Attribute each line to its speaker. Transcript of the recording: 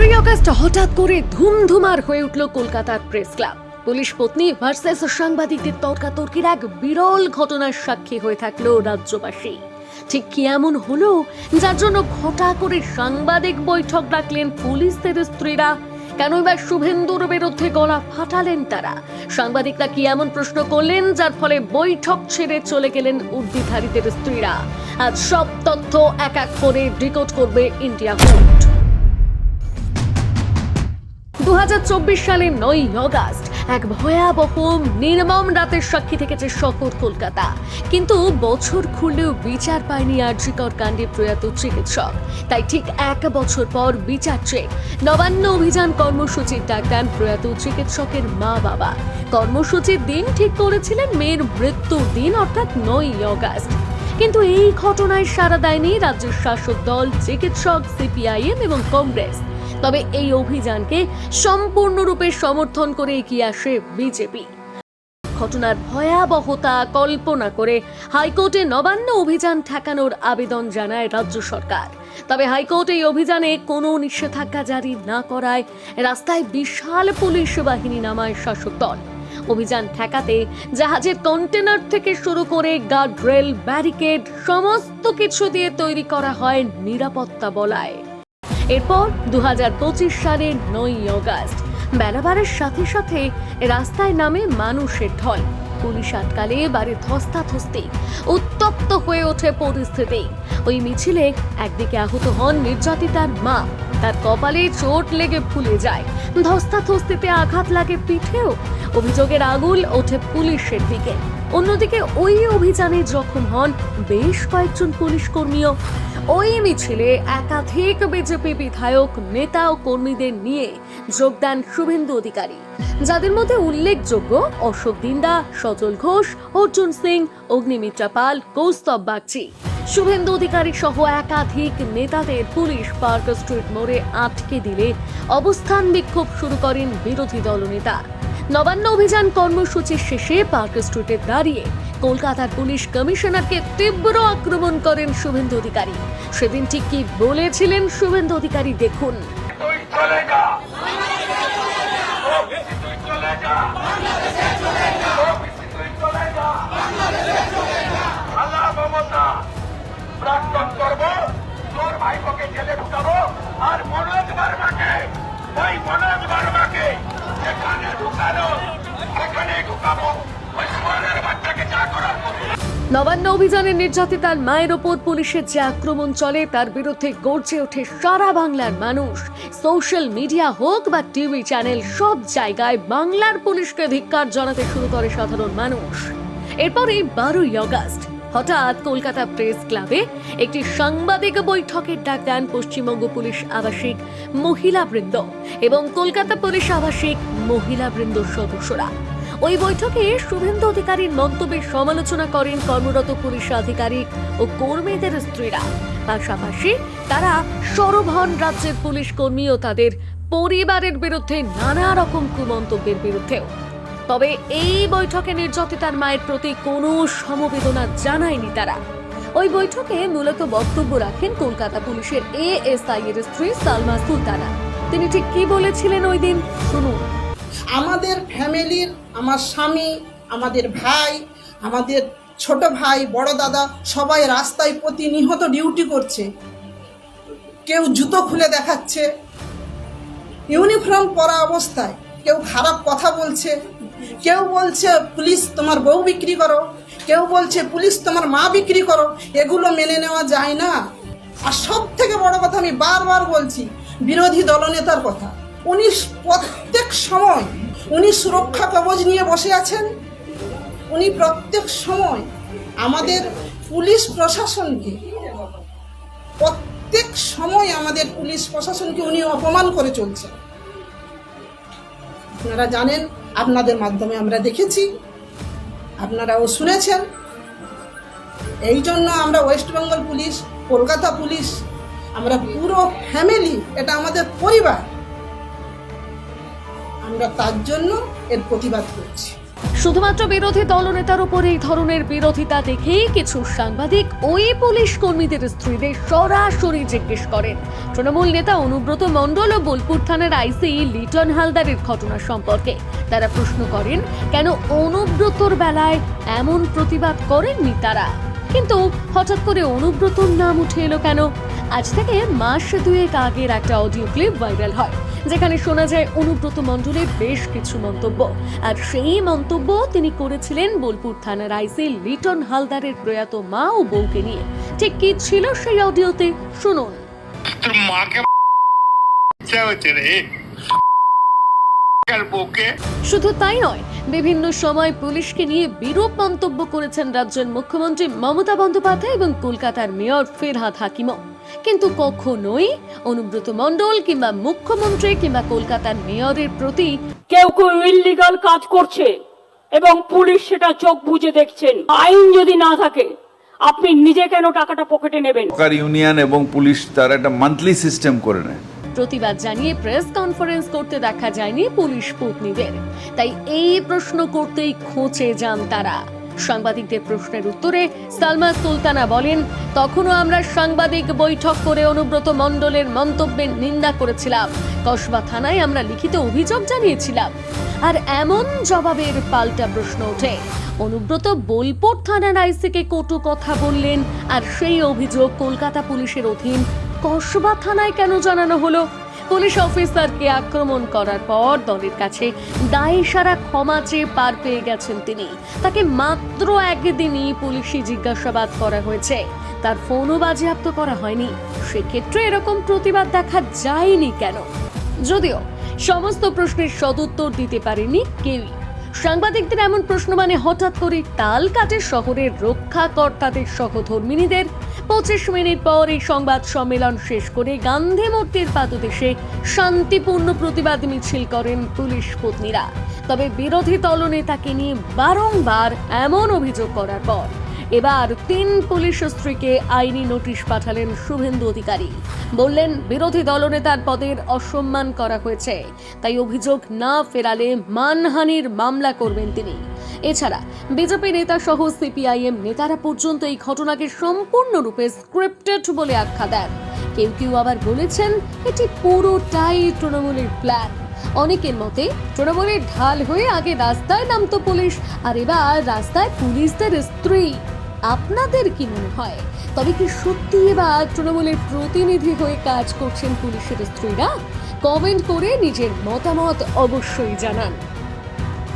Speaker 1: বারোই আগস্ট হঠাৎ করে ধুমধুমার হয়ে উঠল কলকাতার প্রেস ক্লাব। পুলিশ পত্নী ভার্সেস সাংবাদিকদের তর্কাতর্কির এক বিরল ঘটনার সাক্ষী হয়ে থাকল রাজ্যবাসী। ঠিক কি এমন হলো? যার জন্য ঘটা করে সাংবাদিক বৈঠক ডাকলেন পুলিশদের স্ত্রীরা। কেন এবার শুভেন্দুর বিরুদ্ধে গলা ফাটালেন তারা? সাংবাদিকরা কি এমন প্রশ্ন করলেন, যার ফলে বৈঠক ছেড়ে চলে গেলেন উর্দিধারীদের স্ত্রীরা? আজ সব তথ্য এক এক করে ডিকোড করবে ইন্ডিয়া কোর্ট দু সালের নয় অগাস্ট এক ভয়াবহ নির্মম রাতের সাক্ষী থেকেছে শহর কলকাতা। কিন্তু বছর খুললেও বিচার পায়নি আর্যিকর কাণ্ডে প্রয়াত চিকিৎসক। তাই ঠিক এক বছর পর বিচার চেক। নবান্ন অভিযান কর্মসূচির ডাক দেন প্রয়াত চিকিৎসকের মা বাবা কর্মসূচির দিন ঠিক করেছিলেন মেয়ের মৃত্যুর দিন, অর্থাৎ নয় অগাস্ট। কিন্তু এই ঘটনায় সাড়া দেয়নি রাজ্যের শাসক দল, চিকিৎসক, সিপিআইএম এবং কংগ্রেস। তবে এই অভিযানকে সম্পূর্ণরূপে সমর্থন করে এগিয়ে আসে বিজেপি। ঘটনার ভয়াবহতা কল্পনা করে হাইকোর্টে নবান্ন অভিযান ঠেকানোর আবেদন জানায় রাজ্য সরকার। তবে হাইকোর্ট এই অভিযানে কোনো নিষেধাজ্ঞা জারি না করায় রাস্তায় বিশাল পুলিশ বাহিনী নামায় শাসক দল। অভিযান ঠেকাতে জাহাজের কন্টেনার থেকে শুরু করে গার্ড রেল, ব্যারিকেড, সমস্ত কিছু দিয়ে তৈরি করা হয় নিরাপত্তা বলায়। এরপর দু সালের নয় অগাস্ট, বেলাবারের সাথে সাথে রাস্তায় নামে মানুষের ঢল। পুলিশ আটকালে বাড়ি ধস্তাধস্তি, উত্তপ্ত হয়ে ওঠে পরিস্থিতি। ওই মিছিলে একদিকে আহত হন নির্যাতিতার মা, তার কপালে চোট লেগে ফুলে যায়। ধস্তাধস্তিতে আঘাত লাগে পিঠেও, অভিযোগের আগুল ওঠে পুলিশের দিকে। অন্যদিকে ওই অভিযানে জখম হন বেশ কয়েকজন পুলিশ কর্মীও। ওই মিছিলে একাধিক বিজেপি বিধায়ক, নেতা ও কর্মীদের নিয়ে যোগদান শুভেন্দু অধিকারী। যাদের মধ্যে উল্লেখযোগ্য অশোক দিন্দা সজল ঘোষ, অর্জুন সিং, অগ্নিমিত্রা পাল, কৌস্তব বাগচি। শুভেন্দু অধিকারী সহ একাধিক নেতাদের পুলিশ পার্ক স্ট্রিট মোড়ে আটকে দিলে অবস্থান বিক্ষোভ শুরু করেন বিরোধী দলনেতা। নবান্ন অভিযান কর্মসূচির শেষে পার্ক স্ট্রিটে দাঁড়িয়ে কলকাতার পুলিশ কমিশনারকে তীব্র আক্রমণ করেন শুভেন্দু অধিকারী। সেদিন ঠিক কি বলেছিলেন শুভেন্দু অধিকারী দেখুন।
Speaker 2: আর মনোজ বার্মাকে ওই মনোজ বার্মাকে যেখানে ঢুকানো সেখানে ঢুকাবো ওই সোয়ানের বাচ্চাকে যা করার করব।
Speaker 1: নবান্ন অভিযানের নির্যাতিতার মায়ের ওপর পুলিশের যে আক্রমণ চলে, তার বিরুদ্ধে গর্জে ওঠে সারা বাংলার মানুষ। সোশ্যাল মিডিয়া হোক বা টিভি চ্যানেল, সব জায়গায় বাংলার পুলিশকে ধিক্কার জানাতে শুরু করে সাধারণ মানুষ। এরপরে বারোই অগাস্ট হঠাৎ কলকাতা প্রেস ক্লাবে একটি সাংবাদিক বৈঠকের ডাক দেন পশ্চিমবঙ্গ পুলিশ আবাসিক মহিলা বৃন্দ এবং কলকাতা পুলিশ আবাসিক মহিলা বৃন্দ সদস্যরা। ওই বৈঠকে শুভেন্দু অধিকারীর মন্তব্যের সমালোচনা করেন কর্মরত পুলিশ আধিকারিক ও কর্মীদের স্ত্রীরা। পাশাপাশি তারা সরব হন রাজ্যের পুলিশ কর্মী ও তাদের পরিবারের বিরুদ্ধে নানা রকম কুমন্তব্যের বিরুদ্ধেও তবে এই বৈঠকে নির্যাতিতার মায়ের প্রতি কোনো সমবেদনা জানায়নি তারা। ওই বৈঠকে মূলত বক্তব্য রাখেন কলকাতা পুলিশের এএসআই এর স্ত্রী সালমা সুলতানা। তিনি ঠিক কি বলেছিলেন ওই দিন? শুনুন।
Speaker 3: আমাদের ফ্যামিলির, আমার স্বামী, আমাদের ভাই, আমাদের ছোট ভাই, বড় দাদা, সবাই রাস্তায় প্রতিনিহত ডিউটি করছে। কেউ জুতো খুলে দেখাচ্ছে। ইউনিফর্ম পরা অবস্থায় কেউ খারাপ কথা বলছে। কেউ বলছে, পুলিশ তোমার বউ বিক্রি করো। কেউ বলছে, পুলিশ তোমার মা বিক্রি করো। এগুলো মেনে নেওয়া যায় না। আর সব থেকে বড় কথা আমি বারবার বলছি, বিরোধী দলনেতার কথা। উনি প্রত্যেক সময় উনি সুরক্ষা কবচ নিয়ে বসে আছেন। উনি প্রত্যেক সময় আমাদের পুলিশ প্রশাসনকে, প্রত্যেক সময় আমাদের পুলিশ প্রশাসনকে উনি অপমান করে চলছেন। আপনারা জানেন আপনাদের মাধ্যমে আমরা দেখেছি। আপনারাও শুনেছেন। এই জন্য আমরা West Bengal police, Kolkata police, আমরা পুরো ফ্যামিলি, এটা আমাদের পরিবার, আমরা তার জন্য এর প্রতিবাদ করছি।
Speaker 1: শুধুমাত্র বিরোধী দলনেতার উপর এই ধরনের বিরোধিতা দেখেই কিছু সাংবাদিক ওই পুলিশ কর্মীদের স্ত্রীদের সরাসরি জিজ্ঞেস করেন। তৃণমূল নেতা অনুব্রত মণ্ডল ও বোলপুর থানার আইসি লিটন হালদারের ঘটনা সম্পর্কে। তারা প্রশ্ন করেন, কেন অনুব্রতর বেলায় এমন প্রতিবাদ করেননি তারা? কিন্তু হঠাৎ করে অনুব্রতর নাম উঠে এলো কেন? আজ থেকে মাস দুয়েক আগের একটা অডিও ক্লিপ ভাইরাল হয় যেখানে শোনা যায় অনুব্রত মণ্ডলের বেশ কিছু মন্তব্য। আর সেই মন্তব্য তিনি করেছিলেন বোলপুর থানার আইসি লিটন হালদারের প্রয়াত মা ও বউকে নিয়ে। ঠিক কি ছিল সেই অডিওতে? শুনুন। শুধু তাই নয় বিভিন্ন সময় পুলিশকে নিয়ে বিরূপ মন্তব্য করেছেন রাজ্যের মুখ্যমন্ত্রী মমতা বন্দ্যোপাধ্যায় এবং কলকাতার মেয়র ফিরহাদ হাকিমও। কিন্তু কখনোই অনুব্রত মণ্ডল কিংবা মুখ্যমন্ত্রী কিংবা কলকাতার মেয়রের প্রতি
Speaker 4: কেউ কেউ ইল্লিগাল কাজ করছে এবং পুলিশ সেটা চোখ বুজে দেখছেন। আইন যদি না থাকে আপনি নিজে কেন টাকাটা পকেটে নেবেন?
Speaker 5: সরকার ইউনিয়ন এবং পুলিশ তার একটা মান্থলি সিস্টেম করে নেয়।
Speaker 1: প্রতিবাদ জানিয়ে প্রেস কনফারেন্স করতে দেখা যায়নি পুলিশ পত্নীদের তাই এই প্রশ্ন করতেই খোঁচে যান তারা। সাংবাদিকদের প্রশ্নের উত্তরে সালমা সুলতানা বলেন, তখনও আমরা সাংবাদিক বৈঠক করে অনুব্রত মণ্ডলের মন্তব্যের নিন্দা করেছিলাম। কসবা থানায় আমরা লিখিত অভিযোগ জানিয়েছিলাম। আর এমন জবাবের পাল্টা প্রশ্ন ওঠে। অনুব্রত বোলপুর থানার আইসিকে কটু কথা বললেন, আর সেই অভিযোগ কলকাতা পুলিশের অধীন। কসবা থানায় কেন জানানো হলো? পুলিশ অফিসারকে আক্রমণ করার পর দলের কাছে দায়ী সারা ক্ষমা চেয়ে পার পেয়ে গেছেন তিনি। তাকে মাত্র একদিনই পুলিশি জিজ্ঞাসাবাদ করা হয়েছে। তার ফোনও বাজেয়াপ্ত করা হয়নি। সেক্ষেত্রে এরকম প্রতিবাদ দেখা যায়নি কেন? যদিও সমস্ত প্রশ্নের সদুত্তর দিতে পারেনি কেউই। সাংবাদিকদের এমন প্রশ্ন মানে হঠাৎ করে তাল কাটে শহরের রক্ষাকর্তাদের সহধর্মিনীদের। পঁচিশ মিনিট পর এই সংবাদ সম্মেলন শেষ করে গান্ধী মূর্তির পাদদেশে শান্তিপূর্ণ প্রতিবাদ মিছিল করেন পুলিশ পত্নীরা। তবে বিরোধী দলনেতাকে নিয়ে বারংবার এমন অভিযোগ করার পর এবার তিন পুলিশ স্ত্রীকে আইনি নোটিশ পাঠালেন শুভেন্দু অধিকারী। বললেন, বিরোধী দলনেতার পদের অসম্মান করা হয়েছে। তাই অভিযোগ না ফেরালে মানহানির মামলা করবেন তিনি। এছাড়া বিজেপি নেতা সহ সিপিআইএম নেতারা পর্যন্ত এই ঘটনাকে সম্পূর্ণরূপে স্ক্রিপ্টেড বলে আখ্যা দেন। কেউ কেউ আবার বলেছেন, এটি পুরোটাই তৃণমূলের প্ল্যান অনেকের মতে, তৃণমূলের ঢাল হয়ে আগে রাস্তায় নামতো পুলিশ, আর এবার রাস্তায় পুলিশদের স্ত্রী। আপনাদের কি মনে হয়? তবে কি সত্যি এবার তৃণমূলের প্রতিনিধি হয়ে কাজ করছেন পুলিশের স্ত্রীরা? কমেন্ট করে নিজের মতামত অবশ্যই জানান।